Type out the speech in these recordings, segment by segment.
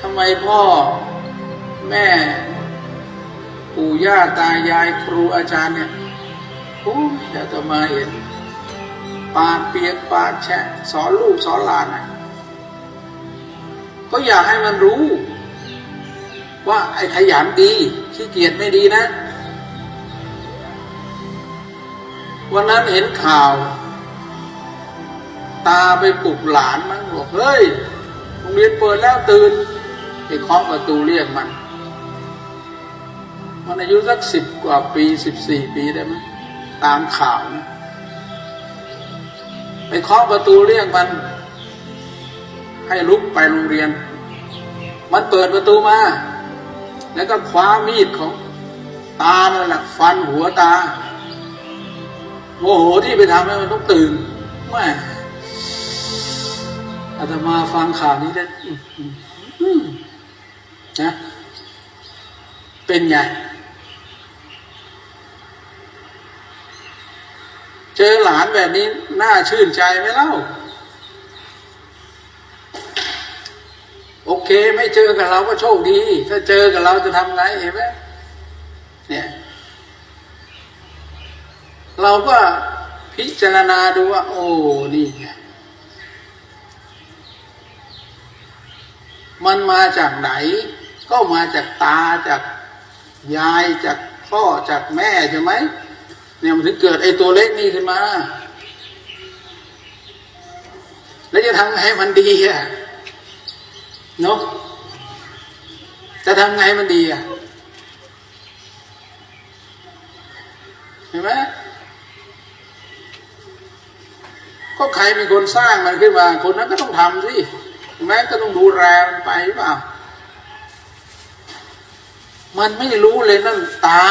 ทำไมพ่อแม่ปู่ย่าตายายครูอาจารย์เนี่ยโอ้ยอยากจะมาเห็นปากเปียกปากแฉะสอนลูกสอนหลานนะก็อยากให้มันรู้ ว่าไอ้ขยันดีขี้เกียจไม่ดีนะ วันนั้นเห็นข่าว ตาไปปลุกหลานมันบอกเฮ้ยโรงเรียนเปิดแล้วตื่น ไปเคาะประตูเรียกมัน มันอายุสักสิบกว่าปีสิบสี่ปีได้ไหมตามข่าวนะไปเคาะประตูเรียกมัน ให้ลุกไปโรงเรียน มันเปิดประตูมา แล้วก็คว้ามีดของตานั่นหละฟันหัวตาโมโหที่ไปทำให้มันต้องตื่นแม่อาตมาฟังข่าวนี้ได้ นะเป็นไง เจอหลานแบบนี้น่าชื่นใจไหมเล่า โอเค ไม่เจอกับเราก็โชคดี ถ้าเจอกับเราจะทำไงเห็นไหมเนี่ย เราก็พิจารณาดูว่า โอ้ นี่ไงมันมาจากไหน ก็มาจากตาจากยายจากพ่อจากแม่ใช่ไหมเนี่ยมันถึงเกิดไอ้ตัวเล็กนี่ขึ้นมา แล้วจะทำไงให้มันดีอะเนาะจะทำไงให้มันดีอะเห็นไหมก็ใครเป็นคนสร้างมันขึ้นมา คนนั้นก็ต้องทำสิแม้ก็ต้องดูแลมันไปหรือเปล่า มันไม่รู้เลยนั่นตา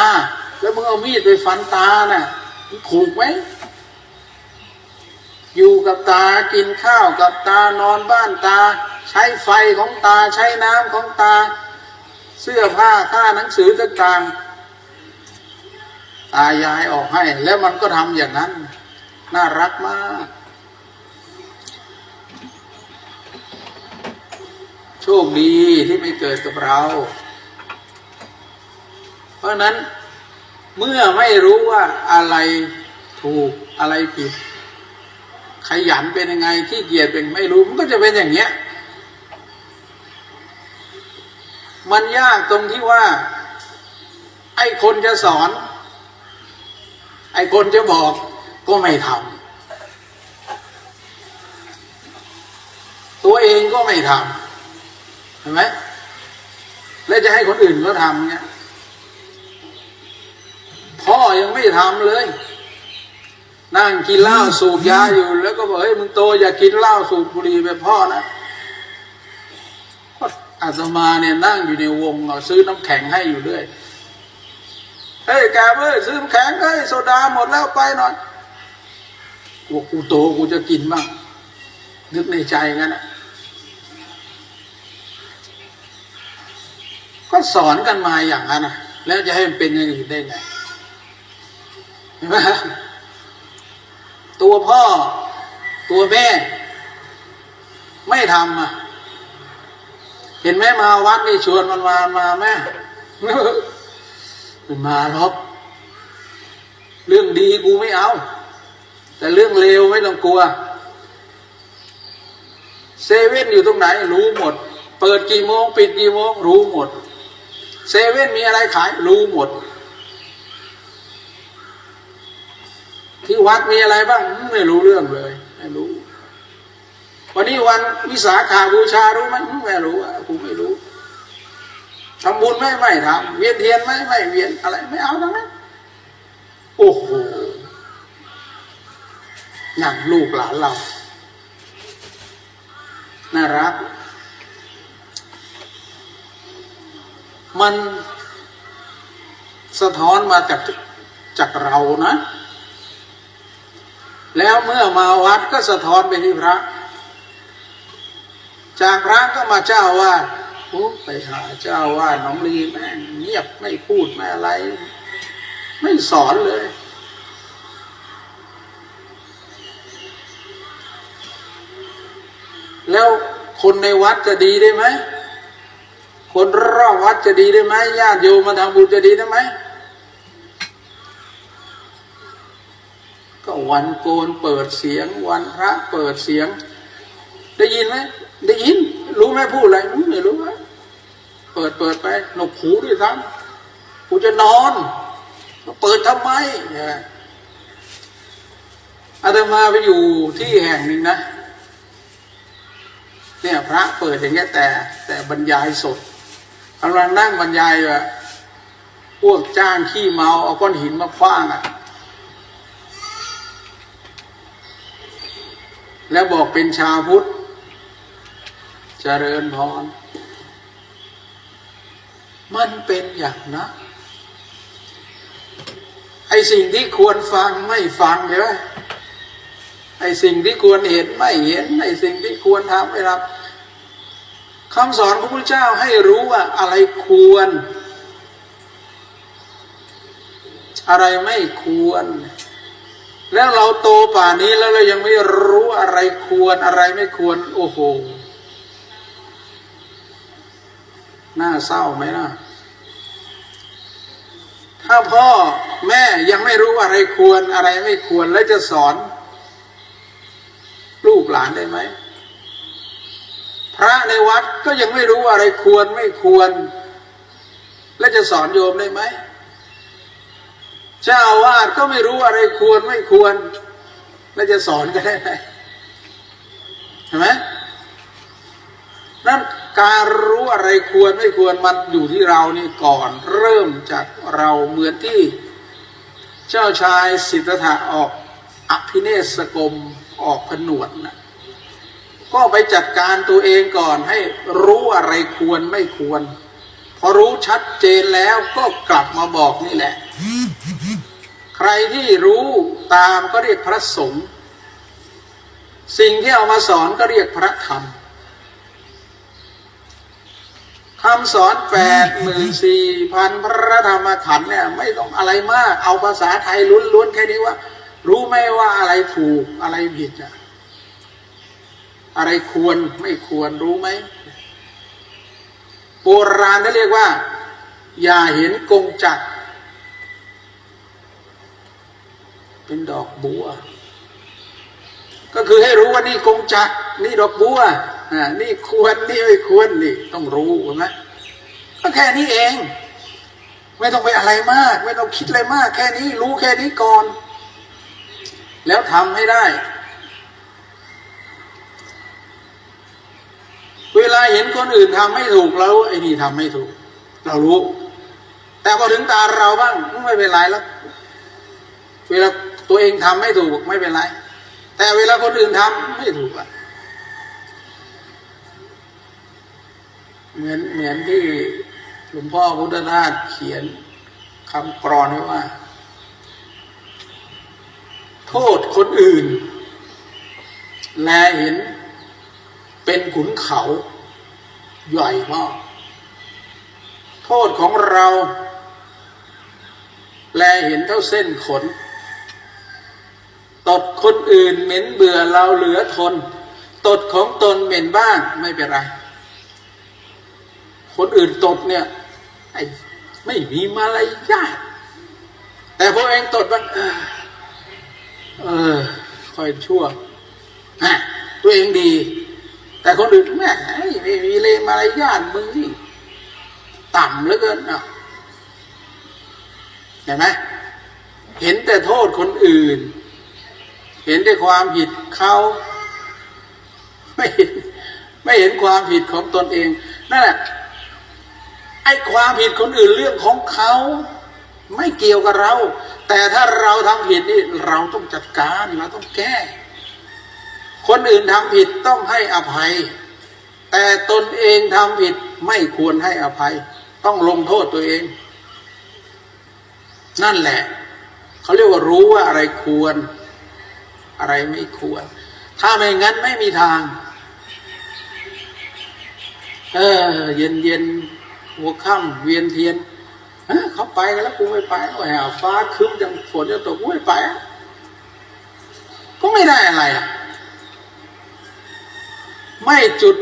แล้วมึงเอามีดไปฟันตาน่ะมันถูกไหมอยู่กับตากินข้าวกับตานอนบ้านตา ใช้ไฟของตาใช้น้ำของตา เสื้อผ้าค่าหนังสือต่างๆตายายออกให้ แล้วมันก็ทำอย่างนั้น น่ารักมาก โชคดีที่ไม่เกิดกับเรา ราะนั้นเมื่อไม่รู้ว่าอะไรถูกอะไรผิด ขยันเป็นยังไงที่เกียจเป็นไม่รู้มันก็จะเป็นอย่างเนี้ย มันยากตรงที่ว่า ไอ้คนจะสอน ไอ้คนจะบอกก็ไม่ทำตัวเองก็ไม่ทำเห็นไหมแล้วจะให้คนอื่นเขาทำเนี่ย พ่อยังไม่ทำเลย นั่งกินเหล้าสูบยาอยู่ แล้วก็บอกเฮ้ยมึงโตอย่ากินเหล้าสูบบุหรี่แบบพ่อนะอาตมาเนี่ยนั่งอยู่ในวงเอาซื้อน้ำแข็งให้อยู่ด้วยเฮ้ยแกเอ้ยซื้อน้ำแข็งเฮ้ยโซดาหมดแล้วไปหน่อยกูกูโตกูจะกินบ้างนึกในใจงั้นนะก็สอนกันมาอย่างนั้นนะแล้วจะให้มันเป็นอย่างอื่นได้ไง ตัวพ่อ ตัวแม่ ไม่ทำอะ เห็นไหมมาวัดนี่ชวนมันมามาแม่ไม่มาหรอกเรื่องดีกูไม่เอา แต่เรื่องเลวไม่ต้องกลัว เซเว่นอยู่ตรงไหน รู้หมด เปิดกี่โมง ปิดกี่โมง รู้หมด เซเว่นมีอะไรขาย รู้หมด ที่วัดมีอะไรบ้างไม่รู้เรื่องเลยไม่รู้ วันนี้วันวิสาขาบูชารู้ไหมไม่รู้อะกูไม่รู้ทำบุญไหมไม่ทำเวียนเทียนไหมไม่เวียนอะไร ไม่เอาทั้งนั้นโอ้โหนั่นลูกหลานเรา น่ารัก มันสะท้อนมาจากจากเรานะ แล้วเมื่อมาวัดก็สะท้อนไปที่พระ จากพระก็มาเจ้าวาดโอ้ไปหาเจ้าวาดน้องลีแม่งเงียบไม่พูดไม่อะไร ไม่สอนเลย แล้วคนในวัดจะดีได้ไหม คนรอบวัดจะดีได้ไหมญาติโยมมาทำบุญจะดีได้ไหม วันโกนเปิดเสียง วันพระเปิดเสียง ได้ยินไหมได้ยิน รู้ไหมพูดอะไรรู้ไม่รู้ไหมเปิดเปิดไปหนวกหูด้วยซ้ำกูจะนอน เปิดทำไมเนี่ยอาตมาไปอยู่ที่แห่งหนึ่งนะเนี่ยพระเปิดอย่างเงี้ยแต่ แต่บรรยายสดกำลังนั่งบรรยายแบบพวกจ้างขี้เมาเอาก้อนหินมาคว้างอะ แล้วบอกเป็นชาวพุทธเจริญพรมันเป็นอย่างนะไอสิ่งที่ควรฟังไม่ฟังใช่ไหมไอสิ่งที่ควรเห็นไม่เห็นไอสิ่งที่ควรทำไม่ทำคำสอนของพระเจ้าให้รู้ว่าอะไรควร อะไรไม่ควร แล้วเราโตป่านนี้แล้วเรายังไม่รู้อะไรควรอะไรไม่ควร โอ้โหน่าเศร้าไหมนะถ้าพ่อแม่ยังไม่รู้อะไรควรอะไรไม่ควรแล้วจะสอน ลูกหลานได้ไหมพระในวัดก็ยังไม่รู้อะไรควรไม่ควร แล้วจะสอนโยมได้ไหม เจ้าอาวาสก็ไม่รู้อะไรควรไม่ควร แล้วจะสอนกันได้ไหมเห็นไหมนั่นการรู้อะไรควรไม่ควรมันอยู่ที่เรานี่ก่อนเริ่มจากเราเหมือนที่ เจ้าชายสิทธัตถะออกอภิเนศกรมออกผนวดนะก็ไปจัดการตัวเองก่อนให้รู้อะไรควรไม่ควร พอรู้ชัดเจนแล้วก็กลับมาบอกนี่แหละ ใครที่รู้ตามก็เรียกพระสงฆ์สิ่งที่เอามาสอนก็เรียกพระธรรมคำสอนแปดหมื่นสี่พันพระธรรมขันธ์เนี่ยไม่ต้องอะไรมาก เอาภาษาไทยล้วนๆแค่นี้ว่า รู้ไหมว่าอะไรถูกอะไรผิดอะอะไรควรไม่ควรรู้ไหมโบราณเขาเรียกว่า อย่าเห็นกงจักร เป็นดอกบัว ก็คือให้รู้ว่านี่กงจักนี่ดอกบัวนี่ควรนี่ไม่ควรนี่ต้องรู้เห็นไหมก็แค่นี้เอง ไม่ต้องไปอะไรมาก ไม่ต้องคิดอะไรมาก แค่นี้รู้แค่นี้ก่อน แล้วทำให้ได้ เวลาเห็นคนอื่นทำไม่ถูกแล้วไอ้นี่ทำไม่ถูก เรารู้ แต่พอถึงตาเราบ้างไม่เป็นไรแล้วเวลา ตัวเองทำไม่ถูกไม่เป็นไร แต่เวลาคนอื่นทำไม่ถูกอะเหมือนเหมือนที่หลวงพ่อพุทธทาสเขียนคำกรอนไว้ว่า โทษคนอื่น แลเห็นเป็นขุนเขาใหญ่มากโทษของเรา แลเห็นเท่าเส้นขน ตดคนอื่นเหม็นเบื่อเราเหลือทน ตดของตนเหม็นบ้างไม่เป็นไร คนอื่นตดเนี่ยไอ้ไม่มีมารยาทแต่พอเองตดมันเออคอยชั่วตัวเองดี แต่คนอื่นแม่ไม่มีเลยมารยาทมึงนี่ต่ำเหลือเกินอะเห็นไหมเห็นแต่โทษคนอื่น เห็นแต่ความผิดเขาไม่เห็นไม่เห็นความผิดของตนเองนั่นแหละไอ้ความผิดคนอื่นเรื่องของเขาไม่เกี่ยวกับเรา แต่ถ้าเราทำผิดนี่เราต้องจัดการเราต้องแก้ คนอื่นทำผิดต้องให้อภัย แต่ตนเองทำผิดไม่ควรให้อภัย ต้องลงโทษตัวเอง นั่นแหละ เขาเรียกว่ารู้ว่าอะไรควร อะไรไม่ควร ถ้าไม่งั้นไม่มีทาง เออ เย็นเย็นหัวค่ำเวียนเทียนเขาไปกันแล้วกูไม่ไปโอ้ยฟ้าคืมจังฝนจะตกกูไม่ไป ก็ไม่ได้อะไรอะ ไม่จุด